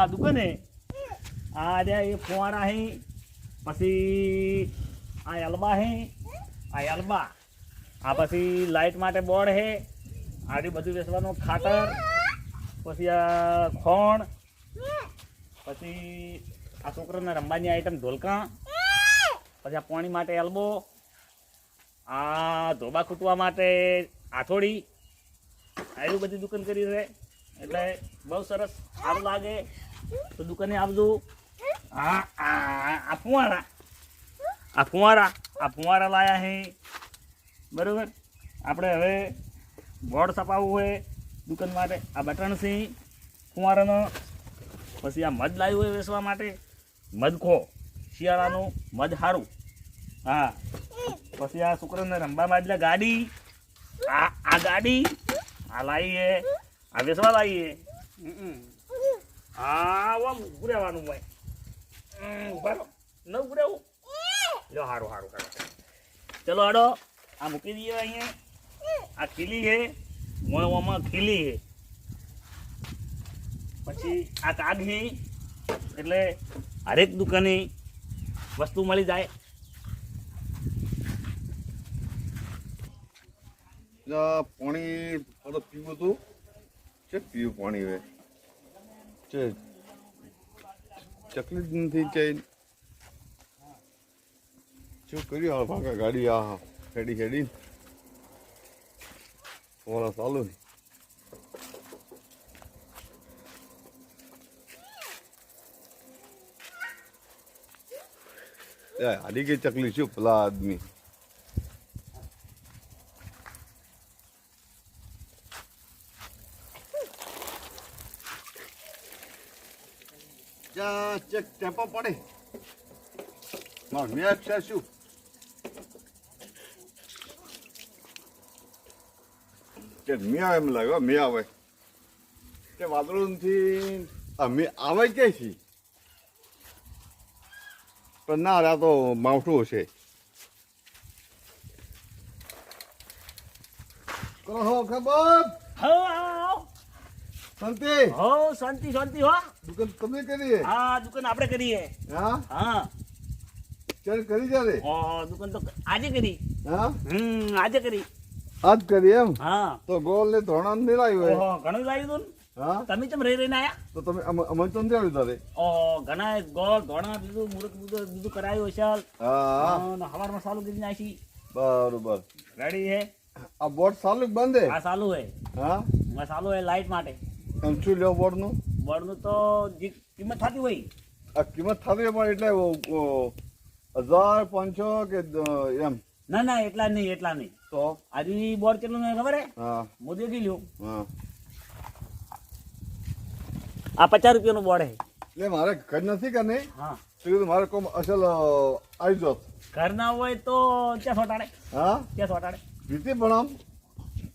આ દુકાને આ રહ્યા એ ફુવારા હે, પછી આ એલ્બા હે, આ એલ્બા. આ પછી લાઇટ માટે બોર્ડ હે આડી બધું વેચવાનું ખાતર, પછી આ ખોણ, પછી આ છોકરાને રમવાની આઈટમ ઢોલકા, પછી આ પાણી માટે એલ્બો, આ ધોબા ખૂટવા માટે આથોડી આવી બધી દુકાન કરી છે એટલે બહુ સરસ સારું લાગે. તો દુકાને આવજો. આ આ ફુવારા. આ ફુવારા આ ફુવારા લાયા હે. બરોબર? આપણે હવે બોર્ડ છપાવવું હોય દુકાન માટે. આ બટન છે ફુવારાનો. પછી આ મધ લાવ્યું હોય વેચવા માટે. મધખો શિયાળાનું મધ સારું હા. પછી આ છોકરાને રમવા માટે ગાડી. આ આ ગાડી. આ લાવીએ આ બેસવા લાવીએ આ આમ ઊભું રહેવાનું હોય. હમ, ઊભા રહો. ન ઉઘરેવું લો સારું સારું કરો ચલો હાડો આ મૂકી દઈએ અહીંયા. આ ખીલી છે મોમાં ખીલી છે પછી આ કાગ છે એટલે હરેક દુકાને વસ્તુ મળી જાય. પાણી થોડું પીવું હતું છે પીવું પાણી હવે છે ચકલી નથી ચાઈ શું કર્યું હાલ ભાગા ગાડી આ હેડી હેડી ઓલા ચાલુ હાડી ગઈ ચકલી શું પેલા આદમી જા ચેક ટેપો પડે. મેચ છે શું? કે મે આવે એમ લાગે મેં આવે કે વાદળોથી આ મે આવે કે છીએ પણ ના આ તો માવઠું છે કરો હો ખબર. શાંતિ. હો શાંતિ શાંતિ હો. દુકાન તમે કરીએ? હા દુકાન આપણે કરીએ. હા? હા. ચાલ કરી જ્યારે ઓ દુકાન તો આજે કરી. હા? હમ આજે કરી. આજ કરી એમ? હા. તો ગોળ ને ધોણા ને લાવ્યો હોય? ઓહો ઘણું લાવ્યું તું હા? તમે કેમ રહી રહીને આયા? તો તમે અમ- અમને તો આવ્યું તારે. ઓહો ઘણા ગોળ ધોણા બીજું મુરત બીજું બીજું કરાયું હશે. હા. હવારમાં સાલું કરી નાખી બરોબર. રેડી હે? આ બોટ ચાલુ બંધ હે? આ સાલું હે. હા? આ સાલું હે લાઈટ માટે. એમ શું લેવો બોર્ડનું તો જે કિંમત થતી હોય. આ કિંમત થતી હોય પણ એટલે હજાર પાંચસો કે એમ? ના ના એટલા નહીં એટલા નહીં. તો? આજે બોર્ડ કેટલું નહીં ખબર હે? હા. મોદી લ્યું હા. આ પચાસ રૂપિયાનું બોર્ડ હે. એટલે મારે ઘર નથી કે નહીં? હા. તો મારે કોમ અસલ આવી જોત. ઘર ના હોય તો ક્યાં સોટાડે. હા? ક્યાં સોટાડે. ભીતી પણ આમ.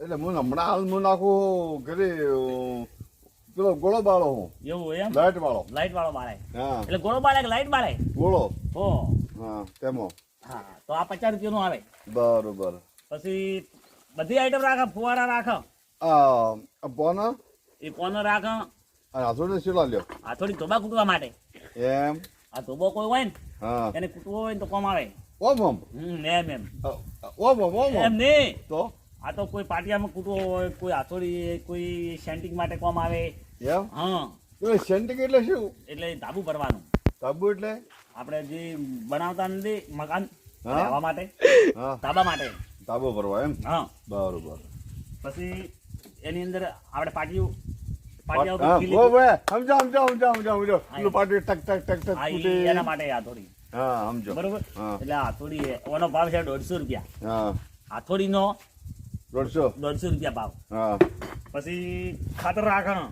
એટલે હું હમણાં હાલ હું નાખું ઘરે પેલો ગોળો બાળો હું. એવું એમ? લાઈટ વાળો. લાઈટ વાળો બાળે હા. એટલે ગોળો બાળે કે લાઈટ બાળે ગોળો. હો. હા તેમો. હા તો આ પચાસ રૂપિયાનું આવે. બરોબર. પછી બધી આઈટમ રાખે ફુવારા રાખે? આ બોના એ પોનો રાખે. અને હાથોડી સીલા લ્યો. આ થોડી ધોબા કૂટવા માટે. એમ? આ ધોબો કોઈ હોય ને હા. એને કૂટવો હોય ને તો કોમ આવે. ઓમ ઓમ. હમ એમ એમ. ઓમ ઓમ ઓમ. એમ નહીં. તો? આ તો કોઈ પાટિયામાં કૂટવો હોય કોઈ હાથોડી કોઈ સેન્ટિંગ માટે કોમ આવે. હા. સેન્ટિંગ એટલે શું? એટલે ધાબુ ભરવાનું. ધાબુ એટલે? આપણે જે બનાવતા નથી મકાન રહેવા માટે. ધાબા માટે. ધાબો ભરવા એમ? હા. બરોબર. પછી એની અંદર આપણે પાટિયું હાથોડી હા દોઢસો. દોઢસો રૂપિયા ભાવ. હા. પછી ખાતર રાખણ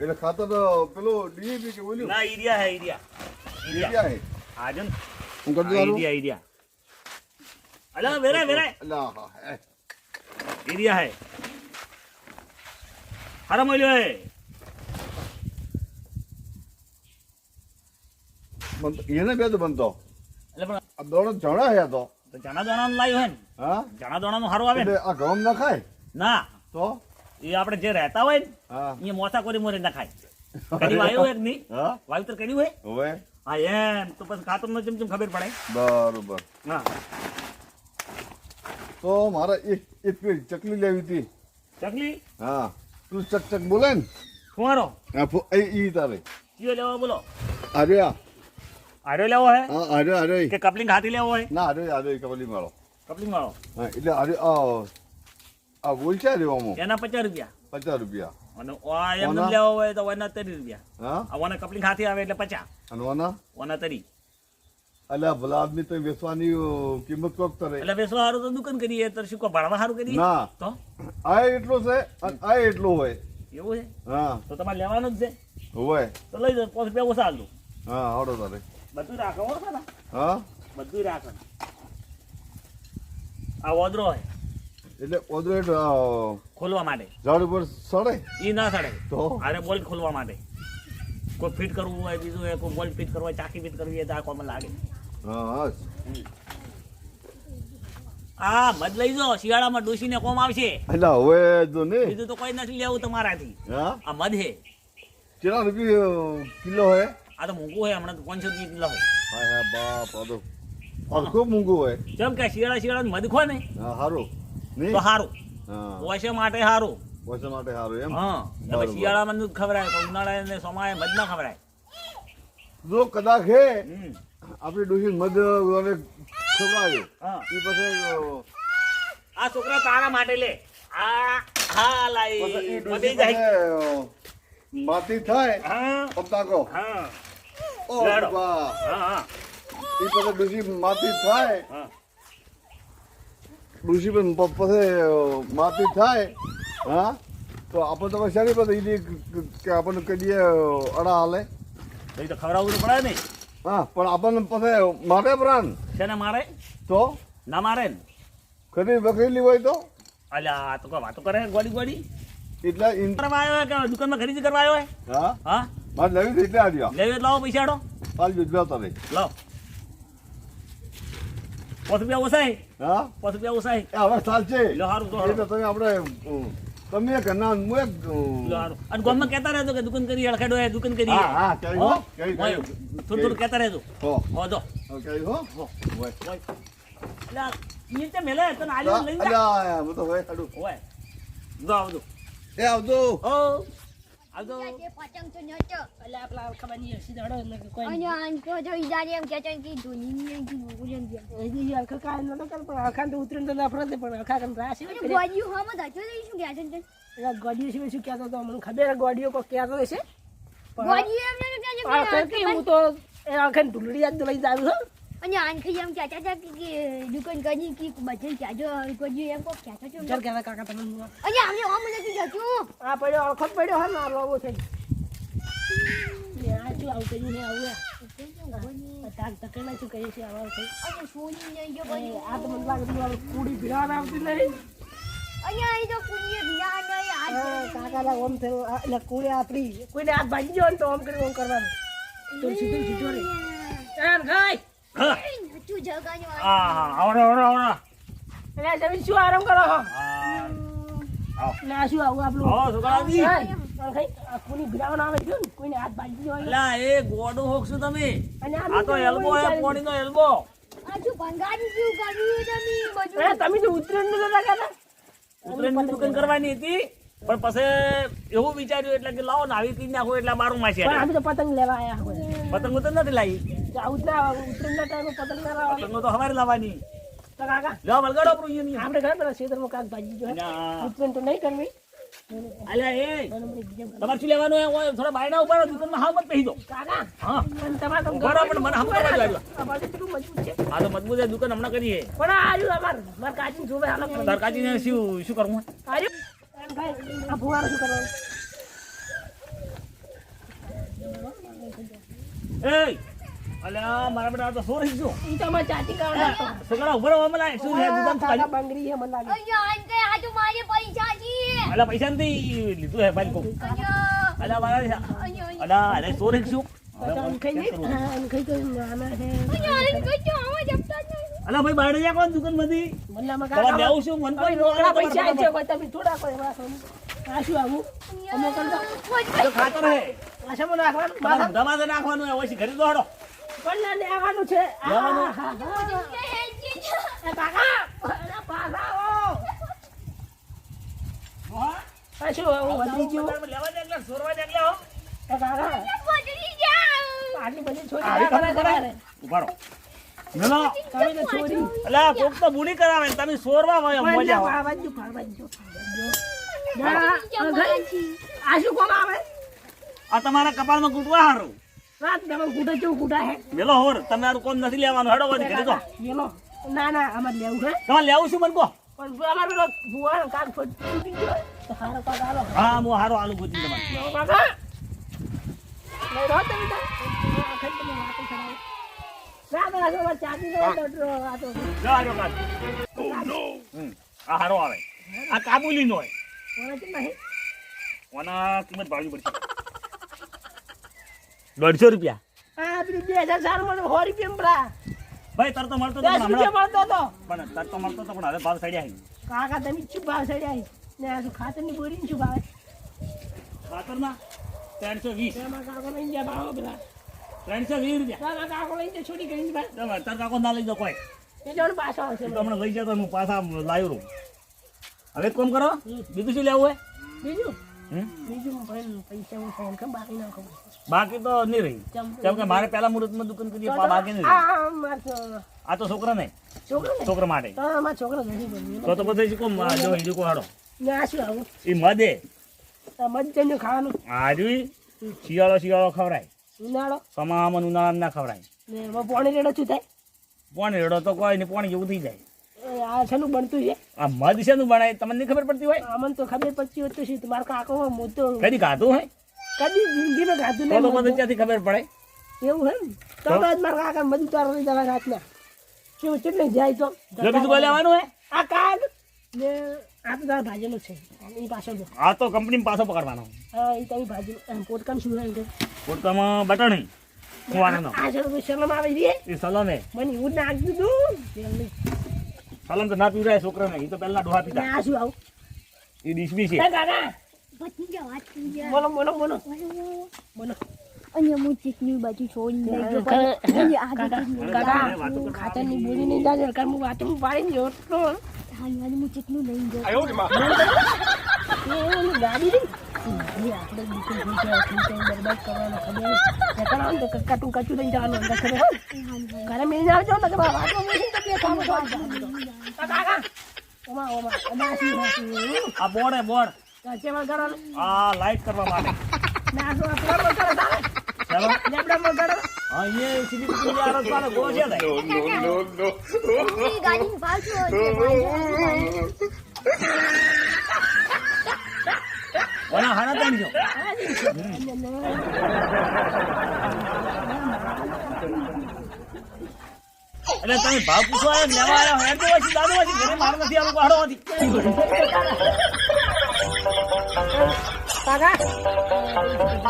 એટલે ખાતર પેલું ડીએપી કે બોલ્યું ના ઈરિયા હે ઈરિયા. ઈરિયા હે. આજે ને. હું કરી દઉં ઈરિયા અલા વેરાય વેરા અલા હા હે ઈરિયા હે. હારા મળ્યો હે. એને બે તો બનતો એટલે પણ દોડો જણા હે તો. તો ચણા દાણાનું લાવ્યું હે ને. હા? દોણા નું સારું આવે ને. આ ઘઉં ના ખાય? ના. તો? એ આપણે જે રહેતા હોય ને એ મોસા કરી મોરે ના ખાય. કદી વાયુ એક નહીં? હા? વાવેતર કર્યું હોય. હવે. હા એમ. તો પછી ખાતર નો ચમચમ ખબર પડે. બરોબર. હા. તો મારે એક એક ચકલી લેવી હતી. ચકલી? હા. તું ચક ચક બોલે ને. ફુવારો? હા, એ ઈ તારે. કયો લેવા બોલો. અરે આ. આર્યો લેવો હે? હા અરે અરે કે કપલિંગ હાથી લેવો હોય ના અરે અરે કપલિંગ વાળો. કપલિંગ વાળો? હા એટલે અરે આ આ બોલ છે લેવામાં એના પચાસ રૂપિયા. પચાસ રૂપિયા. અને આ એમ ઓના? લેવો હોય તો ઓના ત્રીસ રૂપિયા. હા? આ ઓના કપલિંગ હાથી આવે એટલે પચાસ. અને વાના ઓના 30 અલ્યા ભલા આદમી તો વેચવાની કિંમત કોક કરે. એટલે વેસવા હારું તો દુકાન કરીએ તો શું કો ભાડવા હારું કરીએ? ના. તો? આ એટલો છે અને આ એટલો હોય. એવું છે? હા. તો તમારે લેવાનું જ છે. હોય. તો લઈ જાઓ પાંચ રૂપિયા ઓછા આલું હા આવડો તારે. બધું રાખો ઓળખો ને હા? બધું રાખો. આ ઓદરો હોય. એટલે ઓદરેટ ખોલવા માટે. ઝાડ ઉપર સડે? એ ના સડે. તો? અરે બોલ્ટ ખોલવા માટે. કોઈ ફિટ કરવું હોય બીજું હોય કોઈ બોલ્ટ ફિટ કરવું હોય ચાકી ફિટ કરવી હોય તો આ લાગે. હા હા લઈ જાઓ શિયાળામાં ડોસીને કોમ આવશે. એટલે હવે જો ને બીજું તો કોઈ નથી લેવું તમારાથી. હા? આ મધ હે કેટલા રૂપિયા કિલો હે? આ તો મોંઘું હોય હમણાં તો પાંચસો કિલો હોય હા હા બાપ આ તો ખૂબ મોંઘું હોય? કેમ કે શિયાળા શિયાળા મધ ખો ને? હા સારું નહીં? તો સારું હા. ઓછે માટે સારું પૈસા માટે સારું એમ? હા. શિયાળામાં દૂધ ખવડાય ઉનાળા ને સોમાએ મધ ના ખવડાય. જો કદાચ હે. આપણી ડોસી મધ ખવડાવ્યો. હા. એ પછી આ છોકરા તારા માટે લે. આ હા લાઈ મધી જાય. માટી થાય હા. પતાકો હા. ઓ લાડો. હા હા. એ પછી ડોસી માટી થાય. હા. પણ પછી માટી થાય હા? તો આપણે તો શાની પછી ઈ કે આપણને કહીએ અડા હાલે? તો તો ખવડાવવું તો પડે ને. હા પણ આપણને પછી મારે પ્રાણ. શેને મારે? તો? ના મારે ને. ખરી વખરેલી હોય તો? અલ્યા તો વાતો કરે ગોડી ગોડી એટલે ઇન- કરવા આવ્યો કે દુકાનમાં ખરીદી કરવા આવ્યો હા. હા? મારે લેવી રીતે આવ્યા લેવી લાવો પૈસા આડો પાલ બીજવા તારે લાવો. પાંચ રૂપિયા ઓછાય. હા? પાંચ રૂપિયા ઓછાય. એ હવે છે લો હારું તો. તો તમે આપણે તમે એક ના હું એક. અને ગામમાં કહેતા રહેજો કે દુકાન કરી હળખેડો એ દુકાન કરી. હા હા કહી હો. થોડું થોડું કહેતા રહેજો. હો. હો દો હો, કહી હો. હોય. એટલે ઈ મેલે તને આલ્યો લઈ જા. અલ્યા, હું તો હોય ખાડું. હોય. દો આવજો. એ આવજો. ઓ ગોડીઓ શું કહેતો હતો? મને ખબર ગોડીઓ કોઈ કહેતો હશે હું તો આખે ઢુલડી યાદ લઈ જાઉં છું. અને આંખી એમ કહેતા હતા કે કે દુકાન કરી કે બધે ચાજો ગોડિયું એમ કોક કહેતા છો ચાલ કહેતા કાકા તમે જુઓ. અને આમને હમ નથી જતું આ પડ્યો અળખો જ પડ્યો હે ના લોબો થઈ ને આ શું આવું કર્યું ને આવું આ તાક તકડા શું કહે છે આવા થઈ અને સોની ને જો બધું આ તો મને લાગે કુડી ભીડાવા આવતી નહીં અને ભીના નહીં હા, આ કાકાના ઓમ થયો આ એટલે કુડી આપણી કોઈને ભાગી ગયો ને તો ઓમ કરી ઓમ કરવાનું તો સીધું સીધું રે હા હા હા આવડો આવડો આવડો એટલે જમીન શું આરામ કરો છો? હા. આવો એટલે આ શું આવું આપણું? હા, પણ ખાઈ કોની ભીડાવાનું આવે છે કોઈને હાથ ભાગી હોય. લા એ ગોડો હોક છો તમે. આ તો એલ્બો હે પોણીનો એલ્બો આ શું ભંગારી જેવું કર્યું તમે બધું. તમે તો ઉતરેણ દુકાન કરવાની હતી. પણ પછી એવું વિચાર્યું એટલે કે લાવો ને આવી પી નાખો એટલે બારું માં છે પણ અમે તો પતંગ લેવા આવ્યા પતંગ તો નથી લાવી. ટાઈમે પતંગ. તો હવારે લાવવાની. લો વલગાડો આપણું અહીંયા આપણે ઘણા પેલા ખેતરમાં કાંક ભાગી ગયો ના. તો નહીં કરવી. અલ્યા એ. અને આપણે બીજા બધા- તમારે શું લેવાનું હોય? થોડા બાયના ઉપર દુકાનમાં હાવ મત પહેરી દો કાકા હા. અને તમારે તો પણ મને હમ કરવા જ અમારે કેટલું મજબૂત છે. આ તો મજબૂત છે દુકાન હમણાં કરીએ. પણ આ રહ્યું અમાર. માર કાચીને જોવે હાલો. તરકાચીને શું શું કરવું આ ફુવારો શું કરવાનું એ અલ્યા મારા બેટા તો શું ઈ તો અમારે ચાટી કાઢવાનો. છોકરા ઊભા રહો હમણાં શું છે દુકાન કાકા ચાલુ બંગડી છે મને લાગે અહીંયા આંકે આ મારે પૈસા છે. અલ્યા પૈસા નથી લીધું હે ભાઈ અલ્યા. મારા અલ્યા અરે શું તો આમ ખાઈ કેમ લે. કરવું? હા, આમ ખાઈ તો નાના છે અહીંયા આને કઈ આવા જપતા જ અલા ભાઈ બાયડે જા કોણ દુકાનમાંથી મલ્લામાં તમારે કાકા લેવું શું મન કોઈ રોકડા પૈસા આપજો કોઈ તમે થોડા કોઈ વાસણ આ શું આવું? અમે કરતો તો ખાતર હે. વાસણમાં નાખવાનું? ધમાધે ઘરે દોડો. પલ્લા લેવાનું છે. લેવાનું? કાકા આવો. આવું વધી ગયું? લેવા દે એટલે સોરવા દે એટલે હો કાકા આટલી બધી છોડી આવી. ઉભારો અલા, કોક તો બુડી તમારા કપાળમાં કૂટવા હારું. રાત હોર, તમારું કોમ નથી લેવાનું. હેડો, વળી ઘરે તો મેલો તમારે જો. હા મો હારો આલુ ગોતી તમારે અમારે ચાંદી નો દોડરો, આ હારો આવે આ કાબુલી નો. ઓના કિંમત ભાવવી પડશે દોઢસો રૂપિયા. આ પેલી બે હજાર ચારમાં તો સો રૂપિયા મળ્યા. ભાઈ તર તો મળતો દસ પણ રૂપિયા મળતો હતો પણ તર મળતો હતો પણ હવે ભાવ સડ્યા કાકા તમે શું ભાવ ચડ્યા ને શું ખાતરની બોરીને શું ભાવે? ખાતરના ત્રણસો વીસ. એમાં કાકો ભાવ પેલા. ત્રણસો વીસ રૂપિયા. ના, ના, કાકો લઈને જાય છોડી કરીને ભાઈ. તમે તાર કાકો ના લઈ જાઓ કોઈ. એ જોડે પાછો આવશે. એ તો લઈ જતો હું પાછા લાવ્યો રહું. હવે કામ કરો બીજું શું લેવું બીજું? બીજું હું કેમ બાકી તો નહીં રહી. કેમ કે મારે પેલા મુહૂર્તમાં દુકાન કરી બાકી નહીં આ, તો છોકરા ને છોકરા માટે. તો તો કહું આ જો હીરું કોહાડો. એ મદે આ જઈને ખાવાનું. આર્યું શિયાળો શિયાળો ખવડાય. ઉનાળો? ઉનાળા ના ખવડાય. એમાં પાણી રેડો શું થાય? પોણી રેડો તો કોઈ નહીં પોણી જેવું થઈ જાય. આ બનતું છે? આ મધ શેનું બનાય તમને નહીં ખબર પડતી હોય? અમને તો ખબર પડતી હોત તો શું? તમારા કાકો મોટો કદી ખાધું હોય? કદી જિંદગીમાં ખાધું તો તો નહીં મને ત્યાંથી ખબર પડે? એવું હે? તો તો? આજ મારા કાકા મધુ તારો લઈ જવા રાતના. શું કેટલે જાય તો? બીજું કોઈ લેવાનું આ કાગ ને આ તો તારા ભાજેલું છે. એ પાછળ જો. આ તો કંપની પાછો પકડવાનો. હા એ તારી ભાજી. પોટકામ શું હોય પોટકામાં બટણી. કુવાનાનો આ છે શરમ આવી રહી એ સલમે. મને એવું દીધું. તેલની. સલમ તો ના પીવડાય છોકરાને. એ તો પહેલા ડોહા ને પીતા. આ શું આવું? એ ડીશબી છે બોલો બોલો. બોલો. અહીંયા હું ચીકની બાજુ છોડી કાકા, દઈ કાકા કાકા ખાતરની બોલી નહીં જાજે કારણ હું વાતો પાડીને જોતો. હાલ હાલ હું ચીકનું લઈ જાઉં એ ગાડી રહી એ ને તો ને તો. આ કાકા બોર્ડ હે બોર્ડ. તો કરવા માટે. ના તો આ પ્લમ્બર કરે તારે. ચાલો લેબડામાં કરે. હા એ સીધી પીડી આરો ચાલે ગો છે ને એ ગાડીની પાછળ છે, પાછળ. ઓના હાડા ત્રણ છો એટલે તમે ભાવ પૂછો આવ્યા લેવા આવ્યા હેડ તો પછી દાદુ પછી ઘરે માર નથી આવું નથી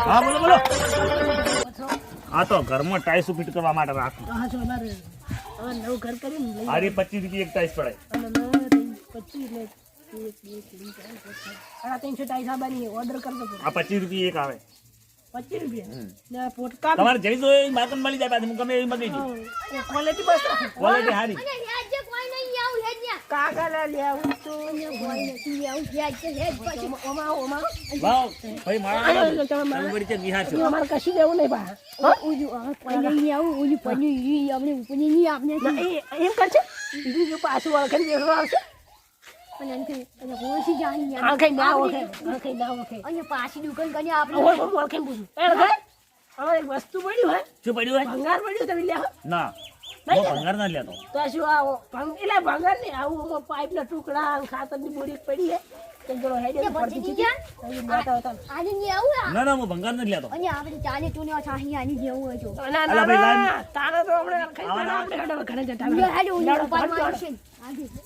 હા બોલો બોલો આ તો ઘરમાં ટાઈસ ફિટ કરવા માટે રાખું. હા છો અમારે હવે નવું ઘર કરીને લઈ આરી પચીસ રૂપિયા એક ટાઈસ પડે આ પચીસ રૂપિયા એક આવે. પચીસ રૂપિયા. ને પોટકા તમારે જઈ તો એ બાતન મળી જાય પાછી ગમે એવી મગી ક્વોલિટી બસ ક્વોલિટી સારી લે લે આવું તો કોઈ નથી આવું હેડ છે, પછી. ઓમાં ઓમાં. લાવ ભાઈ મારા તમે તમે મારા- વળી ત્યાં વિહાર છો. અમારે કશું દેવું નહીં બા. કોઈ નહીં આવું, પન્યું ઈ આપણે ઉપરની નહીં આપણે એમ કરશે? બીજું પાછું ઓળખે દેખવા આવશે? અને એમ અને ઓછી જાણી ન્યા. આંખે ના ઓળખે આંખે ના ઓળખે. અહીંયા પાછી દુકાન કરીને આપણે ઓળખે ઓળખે પૂછું. એ ઓળખે? અમારે એક વસ્તુ પડ્યું હોય. શું પડ્યું હોય? ભંગાર પડ્યું તમે લ્યા ના હું ભંગાર ના લેતો. તો શું આવો? ભંગ એટલે ભંગાર ને આવું પાઇપ ના ટુકડા અને ખાતરની બોરી પડી છે ના? ના હું ભંગાર નથી લેતો. ચાલે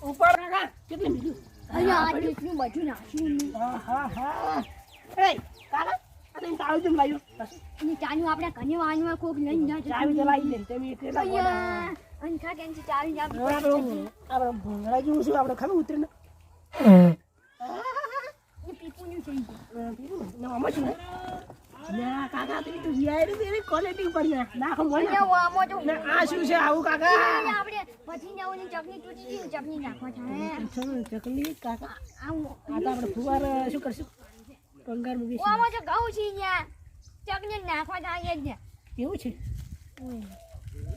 ઉપર. કેટલી મીઠું? આપણે ઘરની વાનમાં કોક લઈને ચાવી ચાલી જેવું શું આપણે ખબર ઉતરે ને ને ના કાકા તો એ તો તો એની ક્વોલિટી ઉપર છે નાખો મને આમાં ને આ શું છે આવું કાકા આપણે પછી નવની ચટણી તૂટી ગઈ ચટણી નાખવા છે ચકલી કાકા આવું આ તો આપણે ફુવાર શું કરશું પંગાર મૂકીશું આમાં તો ઘઉં છે ત્યાં ચટણી નાખવા થાય જ ને એવું છે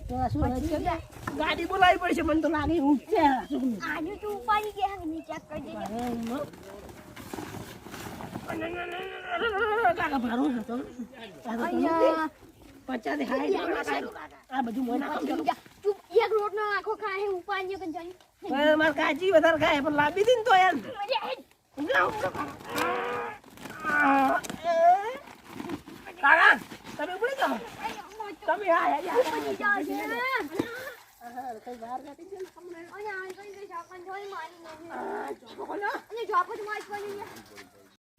તો શું હવે છે? ગાડી બોલાવી પડશે મને તો લાગે હું છે. આજે તું ઉપાડી ગયા કે ચેક કરી દેજે કાકા ભારું હતો પચાસ હાય આ બધું મને. તું એક આખો ખાય ઉપાડી મારે કાચી વધારે ખાય પણ લાવી દીધી ને તો યાર કાકા તમે ઉપડી જાઓ. તમે આ યાર કઈ બહાર કાઢી દે ને તમને.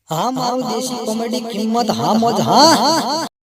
હા મારું દેશી કોમેડી કિંમત હા મોજ હા